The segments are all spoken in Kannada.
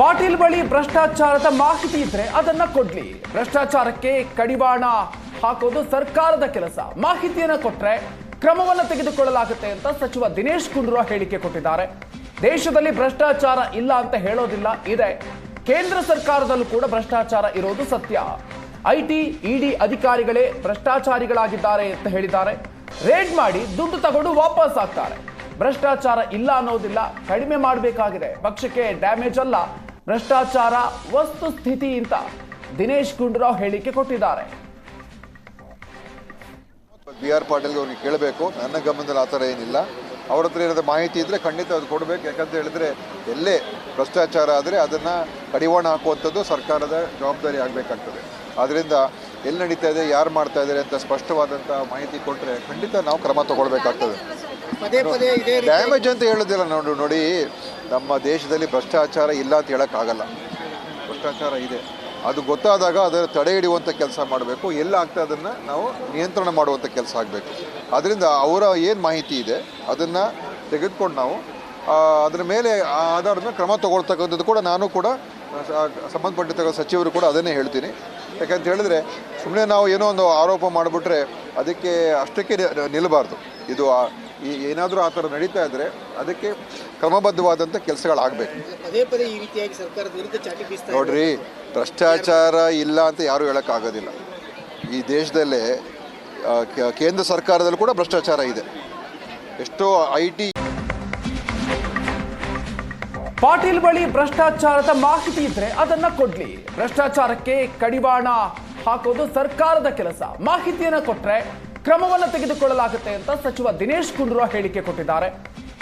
ಪಾಟೀಲ್ ಬಳಿ ಭ್ರಷ್ಟಾಚಾರದ ಮಾಹಿತಿ ಇದ್ರೆ ಅದನ್ನ ಕೊಡ್ಲಿ. ಭ್ರಷ್ಟಾಚಾರಕ್ಕೆ ಕಡಿವಾಣ ಹಾಕೋದು ಸರ್ಕಾರದ ಕೆಲಸ. ಮಾಹಿತಿಯನ್ನ ಕೊಟ್ರೆ ಕ್ರಮವನ್ನು ತೆಗೆದುಕೊಳ್ಳಲಾಗುತ್ತೆ ಅಂತ ಸಚಿವ ದಿನೇಶ್ ಗುಂಡೂರಾವ್ ಹೇಳಿಕೆ ಕೊಟ್ಟಿದ್ದಾರೆ. ದೇಶದಲ್ಲಿ ಭ್ರಷ್ಟಾಚಾರ ಇಲ್ಲ ಅಂತ ಹೇಳೋದಿಲ್ಲ. ಇದೆ. ಕೇಂದ್ರ ಸರ್ಕಾರದಲ್ಲೂ ಕೂಡ ಭ್ರಷ್ಟಾಚಾರ ಇರೋದು ಸತ್ಯ. ಐಟಿ, ಇಡಿ ಅಧಿಕಾರಿಗಳೇ ಭ್ರಷ್ಟಾಚಾರಿಗಳಾಗಿದ್ದಾರೆ ಅಂತ ಹೇಳಿದ್ದಾರೆ. ರೇಡ್ ಮಾಡಿ ದುಡ್ಡು ತಗೊಂಡು ವಾಪಸ್ ಆಗ್ತಾರೆ. ಭ್ರಷ್ಟಾಚಾರ ಇಲ್ಲ ಅನ್ನೋದಿಲ್ಲ. ಕಡಿಮೆ ಮಾಡಬೇಕಾಗಿದೆ. ಪಕ್ಷಕ್ಕೆ ಡ್ಯಾಮೇಜ್ ಅಲ್ಲ. ಭ್ರಷ್ಟಾಚಾರ ವಸ್ತುಸ್ಥಿತಿ ಅಂತ ದಿನೇಶ್ ಗುಂಡೂರಾವ್ ಹೇಳಿಕೆ ಕೊಟ್ಟಿದ್ದಾರೆ. ಬಿ ಆರ್ ಪಾಟೀಲ್ ಅವ್ರಿಗೆ ಕೇಳಬೇಕು. ನನ್ನ ಗಮನದಲ್ಲಿ ಆ ಥರ ಏನಿಲ್ಲ. ಅವ್ರ ಹತ್ರ ಏನಾದರೂ ಮಾಹಿತಿ ಇದ್ದರೆ ಖಂಡಿತ ಅದು ಕೊಡಬೇಕು. ಯಾಕಂತ ಹೇಳಿದ್ರೆ ಎಲ್ಲೇ ಭ್ರಷ್ಟಾಚಾರ ಆದರೆ ಅದನ್ನು ಕಡಿವಾಣ ಹಾಕುವಂಥದ್ದು ಸರ್ಕಾರದ ಜವಾಬ್ದಾರಿ ಆಗಬೇಕಾಗ್ತದೆ. ಆದ್ದರಿಂದ ಎಲ್ಲಿ ನಡೀತಾ ಇದೆ ಯಾರು ಮಾಡ್ತಾ ಇದ್ದಾರೆ ಅಂತ ಸ್ಪಷ್ಟವಾದಂಥ ಮಾಹಿತಿ ಕೊಟ್ಟರೆ ಖಂಡಿತ ನಾವು ಕ್ರಮ ತಗೊಳ್ಬೇಕಾಗ್ತದೆ. ಪದೇ ಪದೇ ಇದೇ ರೀತಿ ಡ್ಯಾಮೇಜ್ ಅಂತ ಹೇಳೋದಿಲ್ಲ ನೋಡು ನೋಡಿ. ನಮ್ಮ ದೇಶದಲ್ಲಿ ಭ್ರಷ್ಟಾಚಾರ ಇಲ್ಲ ಅಂತ ಹೇಳೋಕ್ಕಾಗಲ್ಲ. ಭ್ರಷ್ಟಾಚಾರ ಇದೆ. ಅದು ಗೊತ್ತಾದಾಗ ಅದರ ತಡೆ ಹಿಡಿಯುವಂಥ ಕೆಲಸ ಮಾಡಬೇಕು. ಎಲ್ಲ ಆಗ್ತಾ ಅದನ್ನು ನಾವು ನಿಯಂತ್ರಣ ಮಾಡುವಂಥ ಕೆಲಸ ಆಗಬೇಕು. ಅದರಿಂದ ಅವರ ಏನು ಮಾಹಿತಿ ಇದೆ, ಅದನ್ನು ತೆಗೆದುಕೊಂಡು ನಾವು ಅದರ ಮೇಲೆ ಆಧಾರದ ಮೇಲೆ ಕ್ರಮ ತಗೊಳ್ತಕ್ಕಂಥದ್ದು ಕೂಡ ನಾನು ಕೂಡ ಸಂಬಂಧಪಟ್ಟಿರ್ತಕ್ಕಂಥ ಸಚಿವರು ಕೂಡ ಅದನ್ನೇ ಹೇಳ್ತೀನಿ. ಯಾಕಂತ ಹೇಳಿದ್ರೆ ಸುಮ್ಮನೆ ನಾವು ಏನೋ ಒಂದು ಆರೋಪ ಮಾಡಿಬಿಟ್ರೆ ಅದಕ್ಕೆ ಅಷ್ಟಕ್ಕೆ ನಿಲ್ಲಬಾರ್ದು ಇದು ಈ ಏನಾದರೂ ಆ ಥರ ನಡೀತಾ ಇದ್ದರೆ ಅದಕ್ಕೆ ಕ್ರಮಬದ್ಧವಾದಂಥ ಕೆಲಸಗಳಾಗಬೇಕು. ಪದೇ ಪದೇ ಈ ರೀತಿಯಾಗಿ ಸರ್ಕಾರದ ವಿರುದ್ಧ ಚಾಟಿ ಬೀಸ್ತಾ ನೋಡ್ರಿ ಭ್ರಷ್ಟಾಚಾರ ಇಲ್ಲ ಅಂತ ಯಾರೂ ಹೇಳೋಕ್ಕಾಗೋದಿಲ್ಲ ಈ ದೇಶದಲ್ಲೇ ಕೇಂದ್ರ ಸರ್ಕಾರದಲ್ಲೂ ಕೂಡ ಭ್ರಷ್ಟಾಚಾರ ಇದೆ. ಎಷ್ಟೋ ಐ ಟಿ ಪಾಟೀಲ್ ಬಳಿ ಭ್ರಷ್ಟಾಚಾರದ ಮಾಹಿತಿ ಇದ್ರೆ ಅದನ್ನ ಕೊಡ್ಲಿ. ಭ್ರಷ್ಟಾಚಾರಕ್ಕೆ ಕಡಿವಾಣ ಹಾಕೋದು ಸರ್ಕಾರದ ಕೆಲಸ. ಮಾಹಿತಿಯನ್ನ ಕೊಟ್ರೆ ಕ್ರಮವನ್ನು ತೆಗೆದುಕೊಳ್ಳಲಾಗುತ್ತೆ ಅಂತ ಸಚಿವ ದಿನೇಶ್ ಗುಂಡೂರಾವ್ ಹೇಳಿಕೆ ಕೊಟ್ಟಿದ್ದಾರೆ.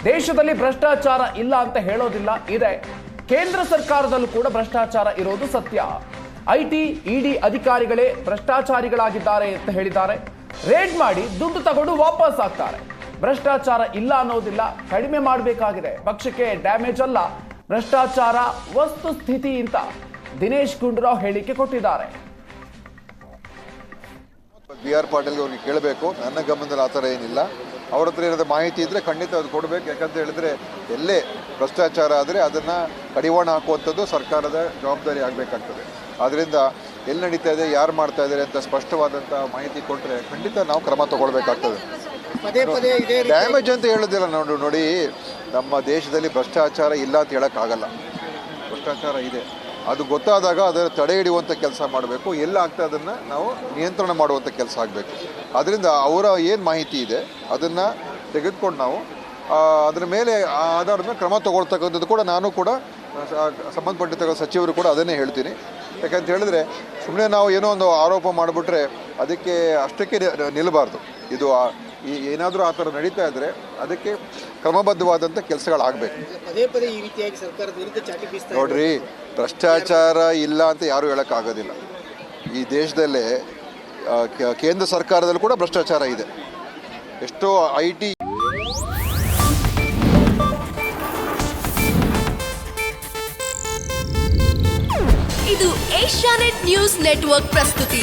ದೇಶದಲ್ಲಿ ಭ್ರಷ್ಟಾಚಾರ ಇಲ್ಲ ಅಂತ ಹೇಳೋದಿಲ್ಲ. ಇದೆ. ಕೇಂದ್ರ ಸರ್ಕಾರದಲ್ಲೂ ಕೂಡ ಭ್ರಷ್ಟಾಚಾರ ಇರೋದು ಸತ್ಯ. ಐಟಿ, ಇಡಿ ಅಧಿಕಾರಿಗಳೇ ಭ್ರಷ್ಟಾಚಾರಿಗಳಾಗಿದ್ದಾರೆ ಅಂತ ಹೇಳಿದ್ದಾರೆ. ರೇಡ್ ಮಾಡಿ ದುಡ್ಡು ತಗೊಂಡು ವಾಪಸ್ ಆಗ್ತಾರೆ. ಭ್ರಷ್ಟಾಚಾರ ಇಲ್ಲ ಅನ್ನೋದಿಲ್ಲ. ಕಡಿಮೆ ಮಾಡಬೇಕಾಗಿದೆ. ಪಕ್ಷಕ್ಕೆ ಡ್ಯಾಮೇಜ್ ಅಲ್ಲ. ಭ್ರಷ್ಟಾಚಾರ ವಸ್ತುಸ್ಥಿತಿ ಅಂತ ದಿನೇಶ್ ಗುಂಡೂರಾವ್ ಹೇಳಿಕೆ ಕೊಟ್ಟಿದ್ದಾರೆ. ಬಿ ಆರ್ ಪಾಟೀಲ್ಗೆ ಅವ್ರಿಗೆ ಕೇಳಬೇಕು. ನನ್ನ ಗಮನದಲ್ಲಿ ಆ ಥರ ಏನಿಲ್ಲ. ಅವ್ರ ಹತ್ರ ಏನಾದರೂ ಮಾಹಿತಿ ಇದ್ದರೆ ಖಂಡಿತ ಅದು ಕೊಡಬೇಕು. ಯಾಕಂತ ಹೇಳಿದ್ರೆ ಎಲ್ಲೇ ಭ್ರಷ್ಟಾಚಾರ ಆದರೆ ಅದನ್ನು ಕಡಿವಾಣ ಹಾಕುವಂಥದ್ದು ಸರ್ಕಾರದ ಜವಾಬ್ದಾರಿ ಆಗಬೇಕಾಗ್ತದೆ. ಆದ್ದರಿಂದ ಎಲ್ಲಿ ನಡೀತಾ ಇದೆ ಯಾರು ಮಾಡ್ತಾ ಇದ್ದಾರೆ ಅಂತ ಸ್ಪಷ್ಟವಾದಂಥ ಮಾಹಿತಿ ಕೊಟ್ಟರೆ ಖಂಡಿತ ನಾವು ಕ್ರಮ ತಗೊಳ್ಬೇಕಾಗ್ತದೆ. ಡ್ಯಾಮೇಜ್ ಅಂತ ಹೇಳೋದಿಲ್ಲ ನೋಡು ನೋಡಿ ನಮ್ಮ ದೇಶದಲ್ಲಿ ಭ್ರಷ್ಟಾಚಾರ ಇಲ್ಲ ಅಂತ ಹೇಳೋಕ್ಕಾಗಲ್ಲ. ಭ್ರಷ್ಟಾಚಾರ ಇದೆ. ಅದು ಗೊತ್ತಾದಾಗ ಅದರ ತಡೆ ಹಿಡಿಯುವಂಥ ಕೆಲಸ ಮಾಡಬೇಕು. ಎಲ್ಲ ಆಗ್ತಾ ಅದನ್ನು ನಾವು ನಿಯಂತ್ರಣ ಮಾಡುವಂಥ ಕೆಲಸ ಆಗಬೇಕು. ಅದರಿಂದ ಅವರ ಏನು ಮಾಹಿತಿ ಇದೆ, ಅದನ್ನು ತೆಗೆದುಕೊಂಡು ನಾವು ಅದರ ಮೇಲೆ ಆಧಾರದ ಮೇಲೆ ಕ್ರಮ ತಗೊಳ್ತಕ್ಕಂಥದ್ದು ಕೂಡ ನಾನು ಕೂಡ ಸಂಬಂಧಪಟ್ಟಿರ್ತಕ್ಕಂಥ ಸಂಬಂಧಪಟ್ಟಿರ್ತಕ್ಕ ಸಚಿವರು ಕೂಡ ಅದನ್ನೇ ಹೇಳ್ತೀನಿ. ಯಾಕಂತ ಹೇಳಿದ್ರೆ ಸುಮ್ಮನೆ ನಾವು ಏನೋ ಒಂದು ಆರೋಪ ಮಾಡಿಬಿಟ್ರೆ ಅದಕ್ಕೆ ಅಷ್ಟಕ್ಕೆ ನಿಲ್ಲಬಾರ್ದು ಇದು ಈ ಏನಾದರೂ ಆ ಥರ ನಡೀತಾ ಇದ್ದರೆ ಅದಕ್ಕೆ ಕ್ರಮಬದ್ಧವಾದಂಥ ಕೆಲಸಗಳಾಗಬೇಕು. ಪದೇ ಪದೇ ಈ ರೀತಿಯಾಗಿ ಸರ್ಕಾರದ ವಿರುದ್ಧ ಚಾಟಿ ಬೀಸ್ತಾ ನೋಡ್ರಿ ಭ್ರಷ್ಟಾಚಾರ ಇಲ್ಲ ಅಂತ ಯಾರೂ ಹೇಳೋಕ್ಕಾಗೋದಿಲ್ಲ. ಈ ದೇಶದಲ್ಲೇ ಆ, ಕೆ- ಕೇಂದ್ರ ಸರ್ಕಾರದಲ್ಲೂ ಕೂಡ ಭ್ರಷ್ಟಾಚಾರ ಇದೆ. ಎಷ್ಟೋ ಐ ಟಿ ಇದು ಏಷ್ಯಾನೆಟ್ ನ್ಯೂಸ್ ನೆಟ್ವರ್ಕ್ ಪ್ರಸ್ತುತಿ.